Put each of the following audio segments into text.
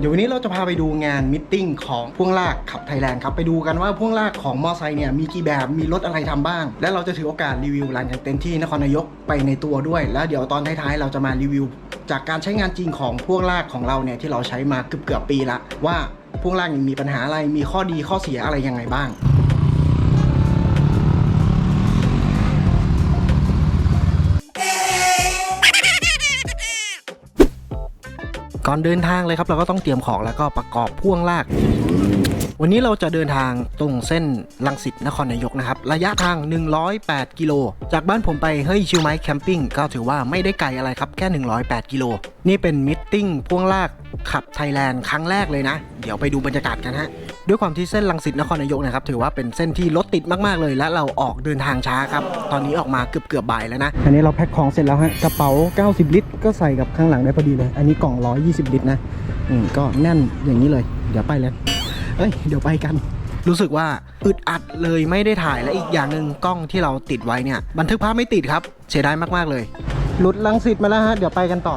เดี๋ยววันนี้เราจะพาไปดูงานมิทติ้งของพ่วงลากขับไทยแลนด์ครับ ไปดูกันว่าพ่วงลากของมอไซค์เนี่ยมีกี่แบบ มีรถอะไรทำบ้าง และเราจะถือโอกาสรีวิวร้านกางเต็นที่นครนายกไปในตัวด้วย แล้วเดี๋ยวตอนท้ายๆเราจะมารีวิว จากการใช้งานจริงของพ่วงลากของเราเนี่ยที่เราใช้มาเกือบๆปีละว่าพ่วงลากมีปัญหาอะไร มีข้อดีข้อเสียอะไรยังไงบ้าง ก่อนเดินทางเลยครับ เราก็ต้องเตรียมของแล้วก็ประกอบพ่วงลาก วันนี้เราจะเดินทางตรงเส้นลังสิตนครนายกนะครับ ระยะทาง 108 กิโล จากบ้านผมไปเฮ้ยชิวไม้แคมปิ้งก็ถือว่าไม่ได้ไกลอะไรครับแค่ 108 กิโล นี่เป็นมิทติ้งพ่วงลากขับไทยแลนด์ครั้งแรกเลยนะ เดี๋ยวไปดูบรรยากาศกันฮะด้วยความที่เส้นลังสิตนครนายกนะครับถือว่าเป็นเส้นที่รถติดมากๆเลย และเราออกเดินทางช้าครับ ตอนนี้ออกมาเกือบเกือบบ่ายแล้วนะ อันนี้เราแพ็คของเสร็จแล้วฮะกระเป๋า 90 ลิตร ก็ใส่กับข้างหลังได้พอดีเลย อันนี้กล่อง 120 ลิตรนะอืมก็แน่นอย่างนี้เลย เดี๋ยวไปเลย เอ้ย เดี๋ยวไปกัน รู้สึกว่าอึดอัดเลยไม่ได้ถ่ายและอีกอย่างหนึ่งกล้องที่เราติดไว้เนี่ย บันทึกภาพไม่ติดครับ เสียดายมาก ๆ เลยหลุดลังสิตมาแล้วฮะ เดี๋ยวไปกันต่อ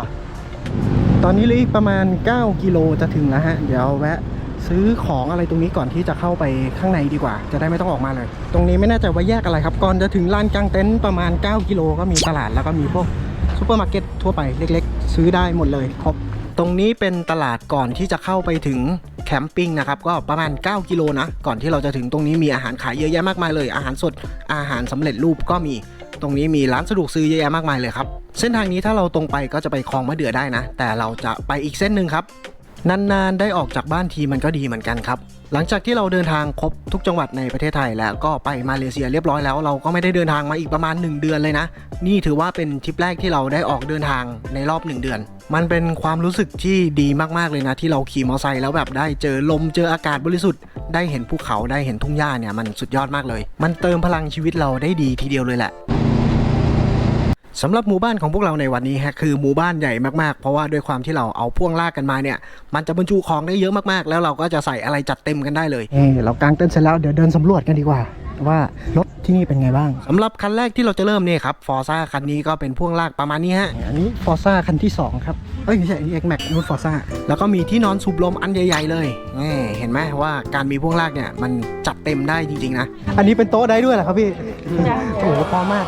ตอนนี้เลืออีกประมาณ 9 กิโลจะถึงแล้วฮะ เดี๋ยวแวะซื้อของอะไรตรงนี้ก่อนที่จะเข้าไปข้างในดีกว่า จะได้ไม่ต้องออกมาเลย ตรงนี้ไม่แน่ใจว่าแยกอะไรครับ ก่อนจะถึงลานกลางเต็นท์ประมาณ 9 กิโลก็มีตลาดแล้วก็มีพวกซูเปอร์มาร์เก็ตทั่วไปเล็ก ๆ ซื้อได้หมดเลยครบ ตรงนี้เป็นตลาดก่อนที่จะเข้าไปถึงแคมปิ้งนะครับก็ประมาณ 9 กิโลนะ ก่อนที่เราจะถึงตรงนี้มีอาหารขายเยอะแยะมากมายเลย อาหารสดอาหารสำเร็จรูปก็มี ตรงนี้มีร้านสะดวกซื้อเยอะแยะมากมายเลยครับ เส้นทางนี้ถ้าเราตรงไปก็จะไปคลองมะเดื่อได้นะ แต่เราจะไปอีกเส้นหนึ่งครับ นานๆ ได้ออกจากบ้านทีมันก็ดีเหมือนกันครับ หลังจากที่เราเดินทางครบทุกจังหวัดในประเทศไทยแล้วก็ไปมาเลเซียเรียบร้อยแล้ว เราก็ไม่ได้เดินทางมาอีกประมาณ 1 เดือนเลยนะ นี่ถือว่าเป็นทริปแรกที่เราได้ออกเดินทางในรอบ 1 เดือน มันเป็นความรู้สึกที่ดีมากๆเลยนะ ที่เราขี่มอเตอร์ไซค์แล้วแบบได้เจอลมเจออากาศบริสุทธิ์ได้เห็นภูเขาได้เห็นทุ่งหญ้าเนี่ยมันสุดยอดมากเลย มันเติมพลังชีวิตเราได้ดีทีเดียวเลยแหละ สำหรับหมู่บ้านของพวกเราในวันนี้ฮะคือหมู่บ้านใหญ่มากๆ เพราะว่าด้วยความที่เราเอาพ่วงลากกันมาเนี่ย มันจะบรรจุของได้เยอะมากๆ แล้วเราก็จะใส่อะไรจัดเต็มกันได้เลย เออเรากางเต็นท์เสร็จแล้วเดี๋ยวเดินสำรวจกันดีกว่า ว่ารถที่นี่เป็นไงบ้าง สำหรับคันแรกที่เราจะเริ่มเนี่ยครับฟอร์ซ่าคันนี้ก็เป็นพ่วงลากประมาณนี้ฮะ อันนี้ฟอร์ซ่าคันที่สองครับ เอ้ยไม่ใช่อันนี้เอ็กแม็กนู่นฟอร์ซ่าแล้วก็มีที่นอนสูบลมอันใหญ่ ๆ เลยนี่เห็นไหมว่าการมีพ่วงลากเนี่ยมันจัดเต็มได้จริงๆนะ อันนี้เป็นโต๊ะได้ด้วยเหรอครับพี่ โอ้โหพอมาก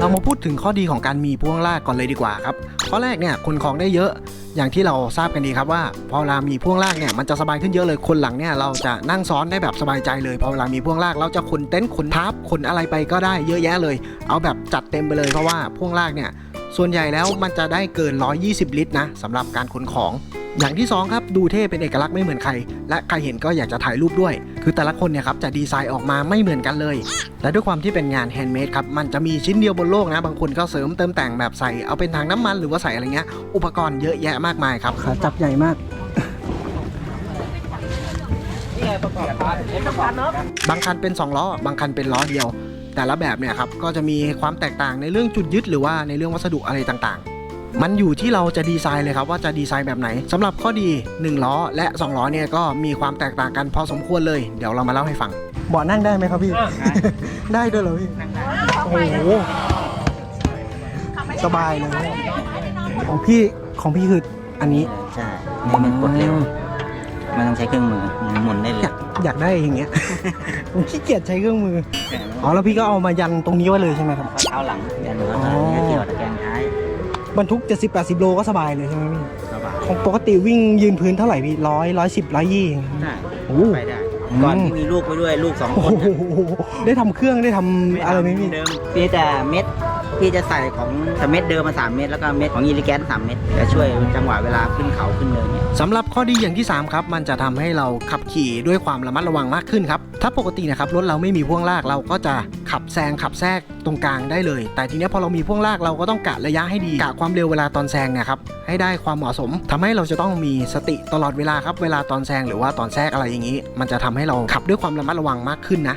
เรามาพูดถึงข้อดีของการมีพ่วงลากก่อนเลยดีกว่าครับ ข้อแรกเนี่ยขนของได้เยอะ อย่างที่เราทราบกันดีครับว่าพอเวลามีพ่วงลากเนี่ยมันจะสบายขึ้นเยอะเลย คนหลังเนี่ยเราจะนั่งซ้อนได้แบบสบายใจเลย พอเวลามีพ่วงลากเราจะขนเต็นท์ขนทับขนอะไรไปก็ได้เยอะแยะเลย เอาแบบจัดเต็มไปเลยเพราะว่าพ่วงลากเนี่ยส่วนใหญ่แล้วมันจะได้เกิน 120 ลิตรนะสำหรับการขนของ อย่างที่สองครับ ดูเท่เป็นเอกลักษณ์ไม่เหมือนใคร และใครเห็นก็อยากจะถ่ายรูปด้วย คือแต่ละคนเนี่ยครับจะดีไซน์ออกมาไม่เหมือนกันเลย และด้วยความที่เป็นงานแฮนด์เมดครับ มันจะมีชิ้นเดียวบนโลกนะ บางคนก็เสริมเติมแต่งแบบใส่เอาเป็นถังน้ำมันหรือว่าใส่อะไรเงี้ย อุปกรณ์เยอะแยะมากมายครับขาจับใหญ่มากบางคันเป็น 2 ล้อ บางคันเป็นล้อเดียว แต่ละแบบเนี่ยครับก็จะมีความแตกต่างในเรื่องจุดยึดหรือว่าในเรื่องวัสดุอะไรต่างๆ มันอยู่ที่เราจะดีไซน์เลยครับว่าจะดีไซน์แบบไหนสำหรับข้อดี 1 ล้อและ 2 ล้อเนี่ยก็มีความแตกต่างกันพอสมควรเลย เดี๋ยวเรามาเล่าให้ฟังเบาะนั่งได้ไหมครับพี่ ได้ด้วยเหรอพี่โอ้โหสบายเลยของพี่ของพี่คืออันนี้ใช่นี่มันกดเร็วมันต้องใช้เครื่องมือหมุนได้เลอยยากอยากได้อย่างเงี้ยผมขี้เกียจใช้เครื่องมืออ๋อแล้วพี่ก็เอามายันตรงนี้ไว้เลยใช่ไหมครับเท้าหลังยันหัวอ๋อเท้าเนี่ยเกี่ยวตะแกรงท้าย บรรทุก70 80โลก็สบายเลยใช่ไหมพี่สบายของปกติวิ่งยืนพื้นเท่าไหร่พี่ร้อยร้อยสิบร้อยยี่ ได้โอ้ไปได้อืมก่อนที่มีลูกไปด้วยลูกสองโอ้คนโหได้ทำเครื่องได้ทำอะไรไหมพี่ เดิมพี่แต่เม็ด พี่จะใส่ของแต่เม็ดเดิมมาสามเม็ดแล้วก็เม็ดของยีริแกนสามเม็ดจะช่วยจังหวะเวลาขึ้นเขาขึ้นเนินเนี่ยสำหรับข้อดีอย่างที่ 3 ครับ มันจะทำให้เราขับขี่ด้วยความระมัดระวังมากขึ้นครับ ถ้าปกตินะครับรถเราไม่มีพ่วงลากเราก็จะขับแซงขับแทรกตรงกลางได้เลย แต่ทีนี้พอเรามีพ่วงลากเราก็ต้องกะระยะให้ดีกะความเร็วเวลาตอนแซงเนี่ยครับให้ได้ความเหมาะสมทำให้เราจะต้องมีสติตลอดเวลาครับเวลาตอนแซงหรือว่าตอนแทรกอะไรอย่างนี้ มันจะทำให้เราขับด้วยความระมัดระวังมากขึ้นนะ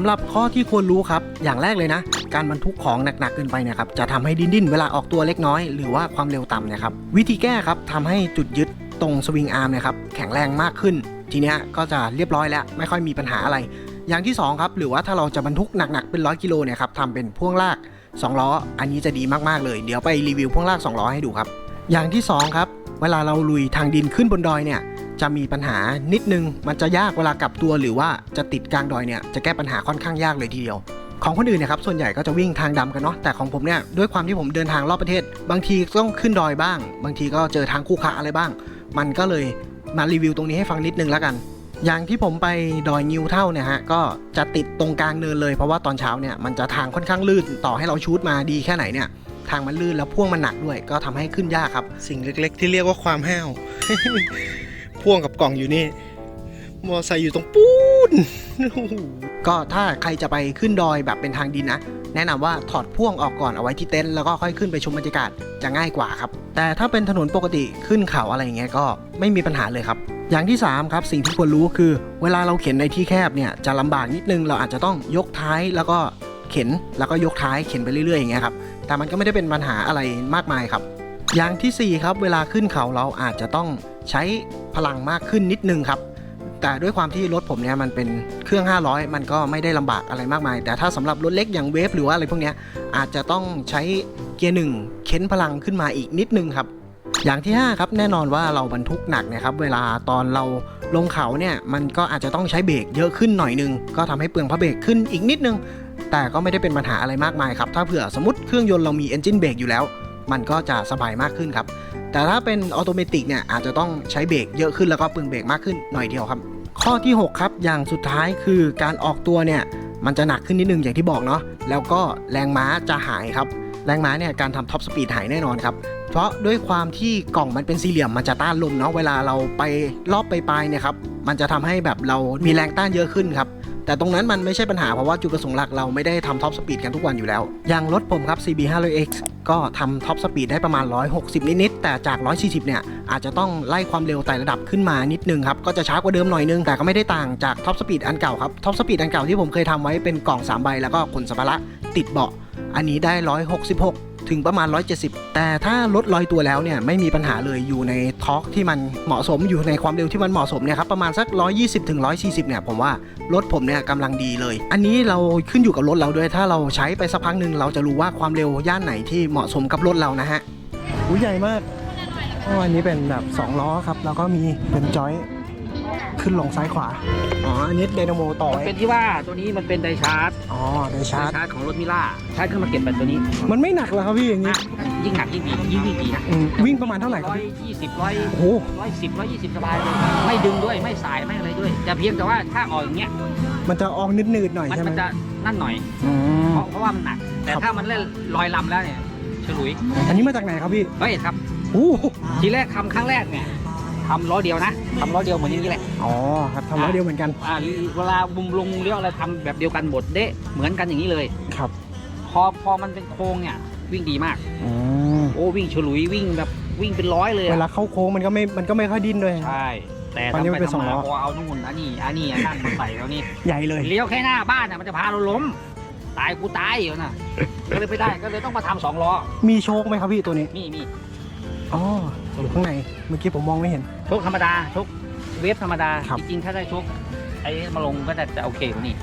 สำหรับข้อที่ควรรู้ครับ อย่างแรกเลยนะ การบรรทุกของหนักๆเกินไปเนี่ยครับจะทำให้ดิ้นดินๆเวลาออกตัวเล็กน้อยหรือว่าความเร็วต่ำเนี่ยครับวิธีแก้ครับทำให้จุดยึดตรงสวิงอาร์มเนี่ยครับแข็งแรงมากขึ้น ทีเนี้ยก็จะเรียบร้อยแล้วไม่ค่อยมีปัญหาอะไร อย่างที่สองครับหรือว่าถ้าเราจะบรรทุกหนักๆเป็นร้อยกิโลเนี่ยครับทำเป็นพ่วงลากสองล้อ อันนี้จะดีมากๆเลยเดี๋ยวไปรีวิวพ่วงลากสองล้อให้ดูครับอย่างที่สองครับเวลาเราลุยทางดินขึ้นบนดอยเนี่ย จะมีปัญหานิดนึง มันจะยากเวลากลับตัวหรือว่าจะติดกลางดอยเนี่ยจะแก้ปัญหาค่อนข้างยากเลยทีเดียว ของคนอื่นเนะครับส่วนใหญ่ก็จะวิ่งทางดำกันเนาะแต่ของผมเนี่ยด้วยความที่ผมเดินทางรอบประเทศ บางทีต้องขึ้นดอยบ้าง บางทีก็เจอทางคู่ขะอะไรบ้าง มันก็เลยมารีวิวตรงนี้ให้ฟังนิดนึงแล้วกันอย่างที่ผมไปดอยนิวเท่าเนี่ยฮะก็จะติดตรงกลางเนินเลย เพราะว่าตอนเช้าเนี่ยมันจะทางค่อนข้างลื่นต่อให้เราชูดมาดีแค่ไหนเนี่ย ทางมันลื่นแล้วพ่วงมันหนักด้วย ก็ทำให้ขึ้นยากครับ สิ่งเล็ก ๆ ที่เรียกว่าความห้าว พ่วงกับกล่องอยู่นี่ มอไซค์อยู่ตรงปูนก็ถ้าใครจะไปขึ้นดอยแบบเป็นทางดินนะ แนะนำว่าถอดพ่วงออกก่อนเอาไว้ที่เต็นท์แล้วก็ค่อยขึ้นไปชมบรรยากาศจะง่ายกว่าครับ แต่ถ้าเป็นถนนปกติขึ้นเขาอะไรอย่างเงี้ยก็ไม่มีปัญหาเลยครับ อย่างที่ 3 ครับ สิ่งที่ควรรู้คือ เวลาเราเข็นในที่แคบเนี่ยจะลำบากนิดนึงเราอาจจะต้องยกท้ายแล้วก็เข็นแล้วก็ยกท้ายเข็นไปเรื่อยๆอย่างเงี้ยครับแต่มันก็ไม่ได้เป็นปัญหาอะไรมากมายครับ อย่างทีสี่4ครับเวลาขึ้นเขาเราอาจจะต้อง ใช้พลังมากขึ้นนิดนึงครับ แต่ด้วยความที่รถผมเนี่ยมันเป็นเครื่อง 500 มันก็ไม่ได้ลำบากอะไรมากมาย แต่ถ้าสำหรับรถเล็กอย่างเวฟหรือว่าอะไรพวกนี้อาจจะต้องใช้เกียร์หนึ่งเค้นพลังขึ้นมาอีกนิดนึงครับอย่างที่ 5 ครับแน่นอนว่าเราบรรทุกหนักนะครับเวลาตอนเราลงเขาเนี่ยมันก็อาจจะต้องใช้เบรกเยอะขึ้นหน่อยนึง ก็ทำให้เปลืองพระเบรกขึ้นอีกนิดนึง แต่ก็ไม่ได้เป็นปัญหาอะไรมากมายครับ ถ้าเผื่อสมมติเครื่องยนต์เรามี engine brake อยู่แล้ว มันก็จะสบายมากขึ้นครับ แต่ถ้าเป็นออโตเมติกเนี่ยอาจจะต้องใช้เบรกเยอะขึ้นแล้วก็เปลืองเบรกมากขึ้นหน่อยเดียวครับ ข้อที่ 6 ครับ อย่างสุดท้ายคือการออกตัวเนี่ยมันจะหนักขึ้นนิดนึงอย่างที่บอกเนาะแล้วก็แรงม้าจะหายครับ แรงม้าเนี่ยการทำท็อปสปีดหายแน่นอนครับเพราะด้วยความที่กล่องมันเป็นสี่เหลี่ยมมันจะต้านลมเนาะเวลาเราไปรอบไปปลายเนี่ยครับมันจะทำให้แบบเรามีแรงต้านเยอะขึ้นครับ แต่ตรงนั้นมันไม่ใช่ปัญหาเพราะว่าจุดประสงค์หลักเราไม่ได้ทำท็อปสปีดกันทุกวันอยู่แล้วอย่างรถผมครับ CB 5 0 0 X ก็ทำท็อปสปีดได้ประมาณ 160 นิดๆแต่จาก 140 เนี่ย อาจจะต้องไล่ความเร็วไต่ระดับขึ้นมานิดนึงครับ ก็จะช้ากว่าเดิมหน่อยนึง แต่ก็ไม่ได้ต่างจากท็อปสปีดอันเก่าครับท็อปสปีดอันเก่าที่ผมเคยทำไว้เป็นกล่อง 3 ใบ แล้วก็ขนสัมภาระติดเบาะอันนี้ได้ 166 ถึงประมาณ 170 แต่ถ้ารถลอยตัวแล้วเนี่ยไม่มีปัญหาเลยอยู่ในทอร์กที่มันเหมาะสมอยู่ในความเร็วที่มันเหมาะสมเนี่ยครับประมาณสัก 120ถึง140 เนี่ยผมว่ารถผมเนี่ยกำลังดีเลย อันนี้เราขึ้นอยู่กับรถเราด้วย ถ้าเราใช้ไปสักพักหนึ่งเราจะรู้ว่าความเร็วย่านไหนที่เหมาะสมกับรถเรานะฮะหูใหญ่มากอันนี้เป็นแบบ2ล้อครับแล้วก็มีเป็นจอย ขึ้นลงซ้ายขวา อ๋อ อันนี้ไดนาโมต่อเป็นที่ว่าตัวนี้มันเป็นไดชาร์จอ๋อไดไดชาร์จชาร์จของรถมิล่าชาร์จขึ้นมาเก็บแบตตัวนี้มันไม่หนักเหรอครับพี่อย่างนี้อะยิ่งหนักยิ่งดียิ่งวิ่งดีนะอืมวิ่งประมาณเท่าไหร่ครับร้อยพี่ยี่สิบร้อยโอ้โหร้อยสิบร้อยยี่สิบสบายเลยไม่ดึงด้วยไม่สายไม่อะไรด้วย แต่เพียงแต่ว่าถ้าออกอย่างเงี้ยมันจะออกนืดๆหน่อยมันใช่ไหมมันจะนั่นหน่อย อืม เพราะเพราะว่ามันหนัก แต่ครับ ถ้ามันเล่นลอยลำแล้วเนี่ยฉลุยอันนี้มาจากไหนครับพี่เฮ้ยครับ โอ้โหทีแรกทำครั้งแรกเนี่ย ทำล้อเดียวนะทำล้อเดียวเหมือนอย่างนี้แหละ อ๋อครับทำร้อยเดียวเหมือนกันอ่าเวลาบุมลงเลี้ยวอะไรทำแบบเดียวกันหมดเด้เหมือนกันอย่างนี้เลยครับพอพอมันเป็นโค้งเนี่ยวิ่งดีมากอืมโอ้วิ่งฉลุยวิ่งแบบวิ่งเป็นร้อยเลยเวอะลาเข้าโค้งมันก็ไม่มันก็ไม่ค่อยดิ้นด้วย ใช่แต่ตอนนี้มันเป็นทำสองล้อทำมาพอเอานู่นอันนี้อันนี้อันนั้นมาใส่แล้วนี่ ใหญ่เลยเลี้ยวแค่หน้าบ้านน่ะมันจะพาเราล้ม ตายกูตายอยู่น่ะ ก็เลยไม่ได้ก็เลยต้องมาทำสองล้อมีโชคไหมครับพี่ตัวนี้มีมีอ๋อ อยู่ข้างใน เมื่อกี้ผมมองไม่เห็น ชกธรรมดาชกเวฟธรรมดา ครับ จริงๆ ถ้าได้ชกไอ้มาลงก็จะจะโอเคกว่านี้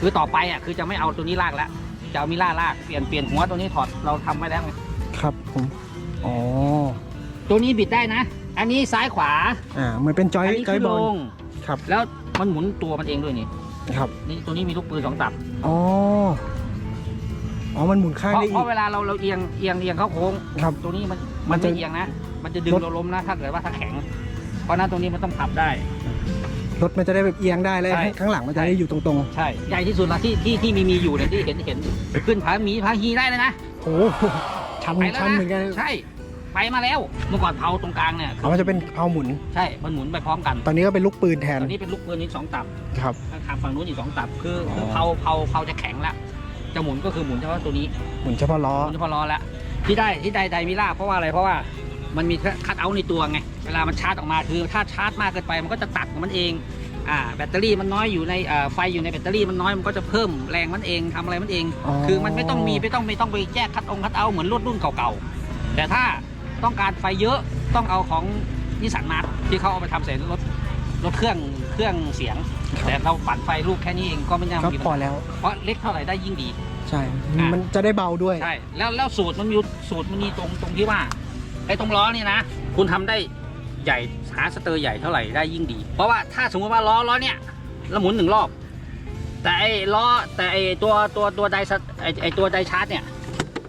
คือต่อไปอะคือจะไม่เอาตัวนี้ลากแล้วจะเอามิล่าลากเปลี่ยนเปลี่ยนหัวตัวนี้ถอดเราทำไว้แล้วไงครับ ผม อ๋อ ตัวนี้บิดได้นะ อันนี้ซ้ายขวาอ่า เหมือนเป็นจอยอันนี้จอยขึ้นบลอลงครับ แล้วมันหมุนตัวมันเองด้วยนี่ครับ นี่ตัวนี้มีลูกปืนสองตับอ๋อ อ๋อ มันหมุนข้างเพราะได้เพอีก ราะเวลาเราเราเอียงเอียงเอียงเข้าโค้ง ครับ ตัวนี้มันมัมันนจะ ไม่เอียงนะ มันจะดึงรถเราล้มนะถ้าเกิดว่าถ้าแข็ง เพราะฉะนั้นตรงนี้มันต้องพับได้ รถมันจะได้แบบเอียงได้แล้วใช่ ข้างหลังมันจะได้อยู่ตรงใช่ ใหญ่ที่สุดละที่ที่ที่มีมีอยู่เนี่ยที่เห็นเห็นขึ้นผาหมีผาฮีได้เลยนะๆโอ้โหชันไปแล้วชันนะเหมือนกันใช่ ไปมาแล้วเมื่อก่อนเผาตรงกลางเนี่ยเขาจะเป็นเพาหมุน ใช่มันหมุนไปพร้อมกันตอนนี้ก็เป็นลูกปืนแทนตอนนี้เป็นลูกปืนอีกสองตับ ครับ ทางฝั่งนู้นอีกสองตับคือคืออเผาเผาเผาจะแข็งละจะหมุนก็คือหมุนเฉพาะตัวนี้หมุนเฉพาะล้อหมุนเฉพาะล้อละที่ได้ที่ได้ไดมิล่าเพราะว่าอะไรเพราะว่า มันมีคัดเอาท์ในตัวไง เวลามันชาร์จออกมาคือถ้าชาร์จมากเกินไปมันก็จะตัดของมันเองอ่าแบตเตอรี่มันน้อยอยู่ในอ่าไฟอยู่ในแบตเตอรี่มันน้อยมันก็จะเพิ่มแรงมันเองทำอะไรมันเองอ๋อคือมันไม่ต้องมีไม่ต้องไม่ต้องไปแยกคัดองคัดเอาท์เหมือนรถรุ่นเก่าๆ แต่ถ้าต้องการไฟเยอะต้องเอาของนิสสันมาร์ที่เขาเอาไปทำเสร็จรถรถเครื่องเครื่องเสียง แต่เราปั่นไฟลูกแค่นี้เองก็ไม่น่าก็มีพปัอญหาแล้ว เพราะเล็กเท่าไหร่ได้ยิ่งดี ใช่อะมันจะได้เบาด้วย ใช่ แล้วแล้วสูตรมันมีสูตรมันมีตรงตรงที่ว่า ไอ้ตรงล้อเนี่ยนะ คุณทำได้ใหญ่หาสเตอร์ใหญ่เท่าไหร่ได้ยิ่งดี เพราะว่าถ้าสมมติว่าล้อล้อเนี่ยเราหมุนหนึ่งรอบ แต่ไอ้ล้อแต่ไอ้ตัวตัวตัวไดสไอ้ไอ้ตัวไดชาร์จเนี่ย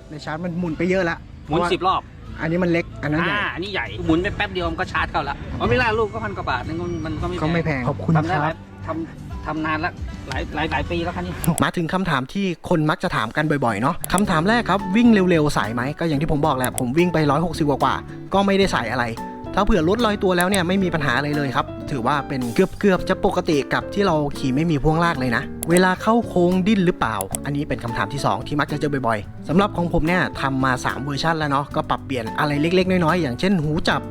ในชาร์จมันหมุนไปเยอะแล้วหมุนเพราะว่าสิบรอบ อันนี้มันเล็กอันนั้นใหญ่อ่าอันนี้ใหญ่หมุนไปแป๊บเดียวมันก็ชาร์จเข้าแล้วเพราะไม่ล่าลูกก็พันกว่าบาทนึงมันก็ไม่ก็ไม่แพงแพงขอบคุณทำได้คหรัลาบยทำ ทำนานล้วหลายหลายหลายปีแล้วคันนี้ มาถึงคำถามที่คนมักจะถามกันบ่อยๆเนาะคำถามแรกครับวิ่งเร็วๆสายไหมก็อย่างที่ผมบอกแหละผมวิ่งไป 160กว่าๆก็ไม่ได้ใส่อะไร ถ้าเผื่อลดลอยตัวแล้วเนี่ยไม่มีปัญหาอะไรเลยครับ ถือว่าเป็นเกือบๆจะปกติกับที่เราขี่ไม่มีพ่วงลากเลยนะ เวลาเข้าโค้งดิ้นหรือเปล่า อันนี้เป็นคำถามที่ 2 ที่มักจะเจอบ่อยๆสำหรับของผมเนี่ยทำมา 3 เวอร์ชันแล้วเนาะก็ปรับเปลี่ยนอะไรเล็กๆ น้อยๆ อย่างเช่นหูจับ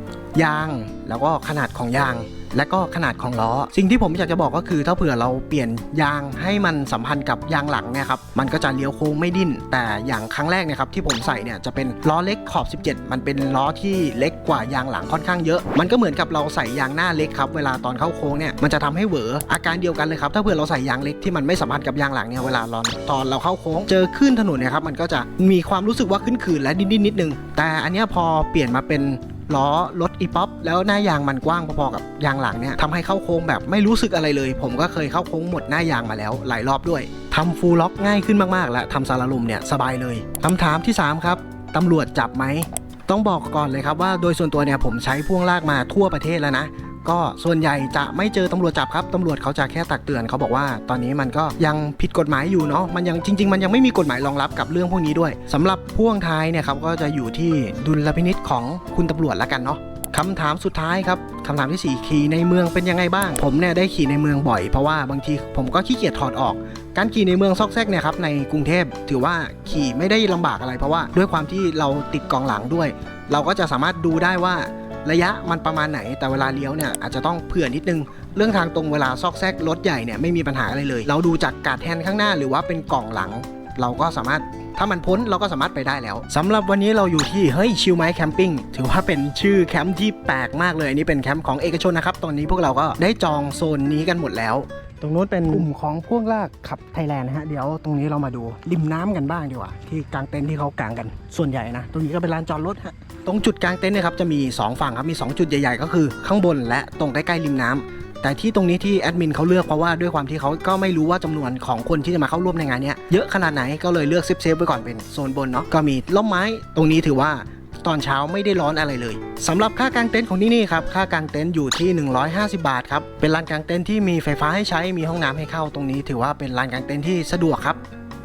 ยาง แล้วก็ขนาดของยาง และก็ขนาดของล้อ สิ่งที่ผมอยากจะบอกก็คือถ้าเผื่อเราเปลี่ยนยางให้มันสัมพันธ์กับยางหลังเนี่ยครับมันก็จะเลี้ยวโค้งไม่ดิ้น แต่อย่างครั้งแรกเนะครับที่ผมใส่เนี่ยจะเป็นล้อเล็กขอบ 17 มันเป็นล้อที่เล็กกว่ายางหลังค่อนข้างเยอะ มันก็เหมือนกับเราใส่ยางหน้าเล็กครับเวลาตอนเข้าโค้งเนี่ยมันจะทำให้เหวออาการเดียวกันเลยครับถ้าเผื่อเราใส่ยางเล็กที่มันไม่สัมพันธ์กับยางหลังเนี่ยเวลาเราตอนเราเข้าโค้ง เจอขึ้นถนนเนี่ยครับมันก็จะมีความรู้สึกว่าขึ้นขืนและดิ้นนิดนึงแต่อันนี้พอเปลี่ยนมาเป็น ล้อรถอีป๊อปแล้วหน้ายางมันกว้างพอๆกับยางหลังเนี่ยทำให้เข้าโค้งแบบไม่รู้สึกอะไรเลย ผมก็เคยเข้าโค้งหมดหน้ายางมาแล้วหลายรอบด้วยทำฟูลล็อกง่ายขึ้นมากๆ และทำซาลาลุมเนี่ยสบายเลยคำถามที่ 3 ครับตำรวจจับไหมต้องบอกก่อนเลยครับว่าโดยส่วนตัวเนี่ยผมใช้พ่วงลากมาทั่วประเทศแล้วนะ ก็ส่วนใหญ่จะไม่เจอตำรวจจับครับตำรวจเขาจะแค่ตักเตือนเขาบอกว่า ตอนนี้มันก็ยังผิดกฎหมายอยู่เนาะมันยังจริง ๆ มันยังไม่มีกฎหมายรองรับกับเรื่องพวกนี้ด้วยสำหรับพ่วงท้ายเนี่ยครับก็จะอยู่ที่ดุลพินิษของคุณตำรวจละกันเนาะคำถามสุดท้ายครับคำถามที่ 4 ขี่ในเมืองเป็นยังไงบ้าง ผมเนี่ยได้ขี่ในเมืองบ่อยเพราะว่าบางทีผมก็ขี้เกียจถอดออก การขี่ในเมืองซอกแซกเนี่ยครับในกรุงเทพถือว่าขี่ไม่ได้ลำบากอะไรเพราะว่า ด้วยความที่เราติดกองหลังด้วย เราก็จะสามารถดูได้ว่า ระยะมันประมาณไหนแต่เวลาเลี้ยวเนี่ยอาจจะต้องเผื่อนิดนึง เรื่องทางตรงเวลาซอกแซกรถใหญ่เนี่ยไม่มีปัญหาอะไรเลย เราดูจากกาดแทนข้างหน้าหรือว่าเป็นกล่องหลัง เราก็สามารถถ้ามันพ้นเราก็สามารถไปได้แล้วสำหรับวันนี้เราอยู่ที่เฮ้ยชิลไมค์แคมปิ้งถือว่าเป็นชื่อแคมป์ที่แปลกมากเลยอันนี้เป็นแคมป์ของเอกชนนะครับตอนนี้พวกเราก็ได้จองโซนนี้กันหมดแล้ว ตรงนู้นเป็นกลุ่มของพ่วงลากขับไทยแลนด์นะฮะเดี๋ยวตรงนี้เรามาดูริมน้ำกันบ้างดีกว่าที่กลางเต็นท์ที่เขากางกันส่วนใหญ่นะตรงนี้ก็เป็นลานจอดรถฮะ ตรงจุดกลางเต็นท์เนะครับจะมี 2 ฝั่งครับมี 2 จุดใหญ่ๆ ก็คือข้างบนและตรงใกล้ๆริมน้ำแต่ที่ตรงนี้ที่แอดมินเขาเลือกเพราะว่าด้วยความที่เขาก็ไม่รู้ว่าจำนวนของคนที่จะมาเข้าร่วมในงานเนี้ยเยอะขนาดไหนก็เลยเลือกเซฟเซฟๆไว้ก่อนเป็นโซนบนเนาะก็มีร่มไม้ตรงนี้ถือว่าตอนเช้าไม่ได้ร้อนอะไรเลยสำหรับค่ากางเต็นท์ของที่นี่ครับค่ากางเต็นท์อยู่ที่ 150 บาทครับเป็นลานกางเต็นท์ที่มีไฟฟ้าให้ใช้มีห้องน้ำให้เข้าตรงนี้ ถือว่าเป็นลานกางเต็นท์ที่สะดวกครับ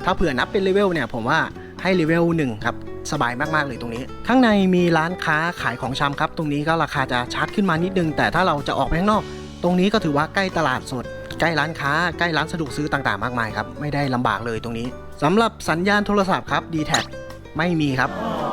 ถ้าเผื่อนับเป็นเลเวลเนี่ยผมว่า ให้เลเวล1ครับสบายมาก ๆ เลยตรงนี้ ข้างในมีร้านค้าขายของชำครับ ตรงนี้ก็ราคาจะชาร์จขึ้นมานิดนึง แต่ถ้าเราจะออกไปข้างนอก ตรงนี้ก็ถือว่าใกล้ตลาดสด ใกล้ร้านค้า ใกล้ร้านสะดวกซื้อต่างๆ มากมายครับ ไม่ได้ลำบากเลยตรงนี้สำหรับสัญญาณโทรศัพท์ครับ d t แทไม่มีครับ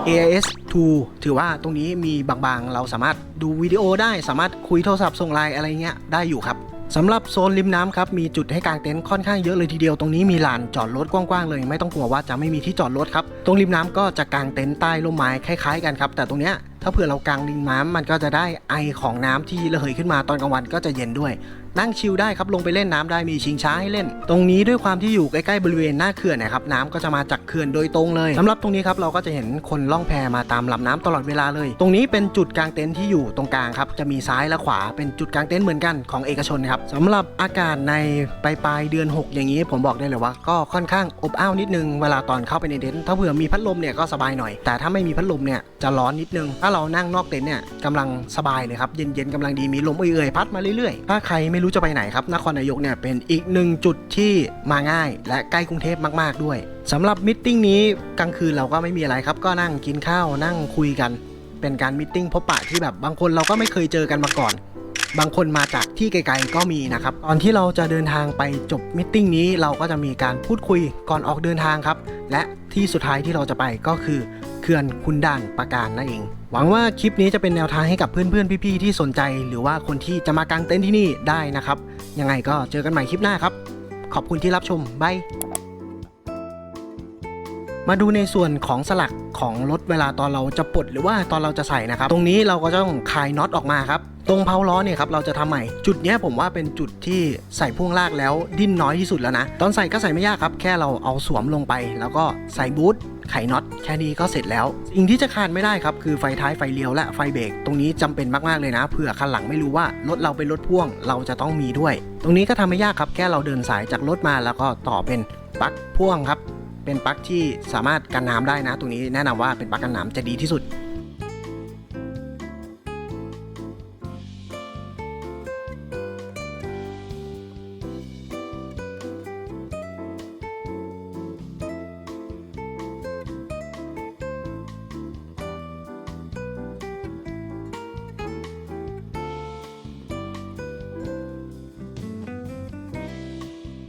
AIS 2ถือว่าตรงนี้มีบางๆ เราสามารถดูวิดีโอได้ สามารถคุยโทรศัพท์ส่งไลน์อะไรเงี้ยได้อยู่ครับ สำหรับโซนริมน้ำครับมีจุดให้กางเต็นท์ค่อนข้างเยอะเลยทีเดียวตรงนี้มีลานจอดรถกว้างๆเลย ไม่ต้องกลัวว่าจะไม่มีที่จอดรถครับตรงริมน้ำก็จะกางเต็นท์ใต้ร่มไม้คล้ายๆกันครับแต่ตรงเนี้ยถ้าเผื่อเรากางริมน้ำมันก็จะได้ไอของน้ำที่ระเหยขึ้นมาตอนกลางวันก็จะเย็นด้วย นั่งชิลได้ครับลงไปเล่นน้ำได้มีชิงช้าให้เล่น ตรงนี้ด้วยความที่อยู่ใกล้ๆบริเวณหน้าเขื่อนนะครับน้ำก็จะมาจากเขื่อนโดยตรงเลยสำหรับตรงนี้ครับเราก็จะเห็นคนล่องแพมาตามลำน้ำตลอดเวลาเลย ตรงนี้เป็นจุดกลางเต็นท์ที่อยู่ตรงกลางครับจะมีซ้ายและขวาเป็นจุดกลางเต็นท์เหมือนกันของเอกชนครับสำหรับอากาศในปลายปลายเดือน 6 อย่างนี้ผมบอกได้เลยว่า ก็ค่อนข้างอบอ้าวนิดนึงเวลาตอนเข้าไปในเต็นท์ถ้าเผื่อมีพัดลมเนี่ยก็สบายหน่อย แต่ถ้าไม่มีพัดลมเนี่ยจะร้อนนิดนึง ถ้าเรานั่งนอกเต็นท์เนี่ยกำลังสบายเลยครับเย็นๆกำลังดีมีลมเอื่อยๆพัดมาเรื่อยๆถ้าใครไม่รู้จะไปไหนครับนครนายกเนี่ยเป็นอีกหนึ่งจุดที่มาง่าย และใกล้กรุงเทพมาก ๆ ด้วยสำหรับมิทติ้งนี้กลางคืนเราก็ไม่มีอะไรครับ ก็นั่งกินข้าวนั่งคุยกัน เป็นการมิทติ้งพบปะที่แบบบางคนเราก็ไม่เคยเจอกันมาก่อน บางคนมาจากที่ไกลๆก็มีนะครับตอนที่เราจะเดินทางไปจบมิทติ้งนี้เราก็จะมีการพูดคุยก่อนออกเดินทางครับและที่สุดท้ายที่เราจะไปก็คือ ขื่อนคุณด่านปราการนั่นเอง หวังว่าคลิปนี้จะเป็นแนวทางให้กับเพื่อนๆพี่ๆที่สนใจ หรือว่าคนที่จะมากางเต็นท์ที่นี่ได้นะครับ ยังไงก็เจอกันใหม่คลิปหน้าครับ ขอบคุณที่รับชมบายมาดูในส่วนของสลักของรถเวลาตอนเราจะปลดหรือว่าตอนเราจะใส่นะครับ ตรงนี้เราก็ต้องคลายน็อตออกมาครับ ตรงเพาล้อเนี่ยครับเราจะทำใหม่ จุดนี้ผมว่าเป็นจุดที่ใส่พ่วงลากแล้วดิ้นน้อยที่สุดแล้วนะ ตอนใส่ก็ใส่ไม่ยากครับ แค่เราเอาสวมลงไป แล้วก็ใส่บูทไขน็อต แค่นี้ก็เสร็จแล้วสิ่งที่จะขาดไม่ได้ครับคือไฟท้ายไฟเลี้ยวและไฟเบรกตรงนี้จำเป็นมากๆเลยนะเผื่อคันหลังไม่รู้ว่ารถเราเป็นรถพ่วงเราจะต้องมีด้วย ตรงนี้ก็ทำไม่ยากครับแค่เราเดินสายจากรถมาแล้วก็ต่อเป็นปลั๊กพ่วงครับเป็นปลั๊กที่สามารถกันน้ำได้นะ ตรงนี้แนะนำว่าเป็นปลั๊กกันน้ำจะดีที่สุด